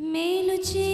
మేలు చే